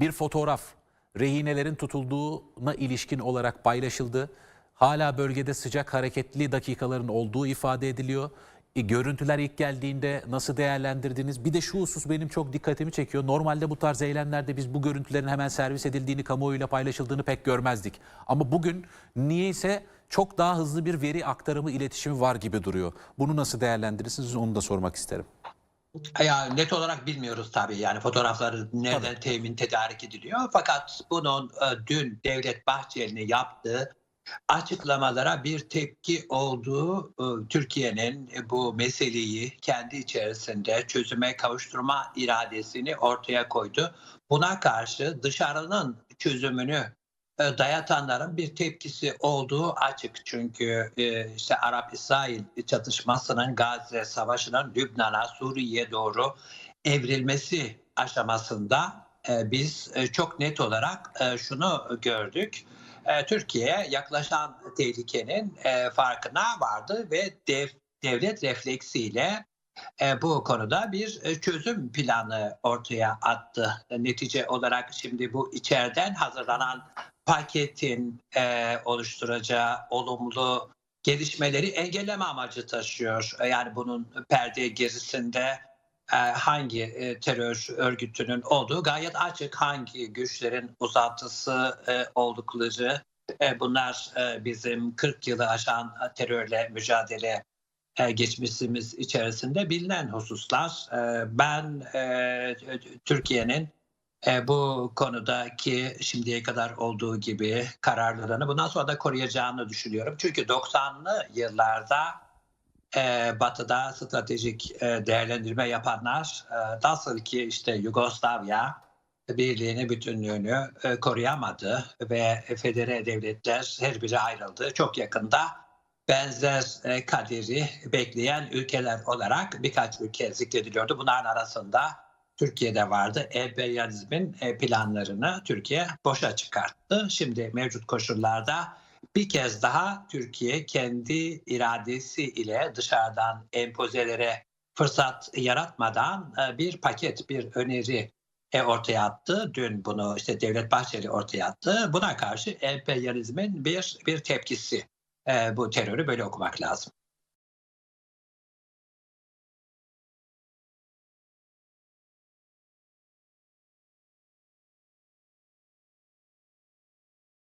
bir fotoğraf rehinelerin tutulduğuna ilişkin olarak paylaşıldı. Hala bölgede sıcak hareketli dakikaların olduğu ifade ediliyor. E, görüntüler ilk geldiğinde nasıl değerlendirdiniz? Bir de şu husus benim çok dikkatimi çekiyor. Normalde bu tarz eylemlerde biz bu görüntülerin hemen servis edildiğini, kamuoyuyla paylaşıldığını pek görmezdik. Ama bugün niyeyse çok daha hızlı bir veri aktarımı, iletişimi var gibi duruyor. Bunu nasıl değerlendirirsiniz onu da sormak isterim. Ya net olarak bilmiyoruz tabii yani fotoğrafları nereden temin tedarik ediliyor. Fakat bunun e, dün Devlet Bahçeli'nin yaptığı açıklamalara bir tepki olduğu e, Türkiye'nin e, bu meseleyi kendi içerisinde çözüme kavuşturma iradesini ortaya koydu. Buna karşı dışarının çözümünü dayatanların bir tepkisi olduğu açık. Çünkü e, işte Arap-İsrail çatışmasının Gazze Savaşı'nın Lübnan'a, Suriye'ye doğru evrilmesi aşamasında e, biz e, çok net olarak e, şunu gördük. E, Türkiye yaklaşan tehlikenin e, farkına vardı ve dev, devlet refleksiyle e, bu konuda bir e, çözüm planı ortaya attı. E, Netice olarak şimdi bu içeriden hazırlanan paketin oluşturacağı olumlu gelişmeleri engelleme amacı taşıyor. Yani bunun perde gerisinde hangi terör örgütünün olduğu gayet açık. Hangi güçlerin uzantısı oldukları bunlar bizim 40 yılı aşan terörle mücadele geçmişimiz içerisinde bilinen hususlar. E, Ben e, Türkiye'nin e, bu konudaki şimdiye kadar olduğu gibi kararlılığını bundan sonra da koruyacağını düşünüyorum. Çünkü 90'lı yıllarda e, Batı'da stratejik e, değerlendirme yapanlar e, nasıl ki işte Yugoslavya birliğini, bütünlüğünü e, koruyamadı ve federe devletler her biri ayrıldı. Çok yakında benzer e, kaderi bekleyen ülkeler olarak birkaç ülke zikrediliyordu. Bunların arasında Türkiye'de vardı. Emperyalizmin e, planlarını Türkiye boşa çıkarttı. Şimdi mevcut koşullarda bir kez daha Türkiye kendi iradesi ile dışarıdan empozelere fırsat yaratmadan e, bir paket, bir öneri ortaya attı. Dün bunu işte Devlet Bahçeli ortaya attı. Buna karşı emperyalizmin bir bir tepkisi. E, bu terörü böyle okumak lazım.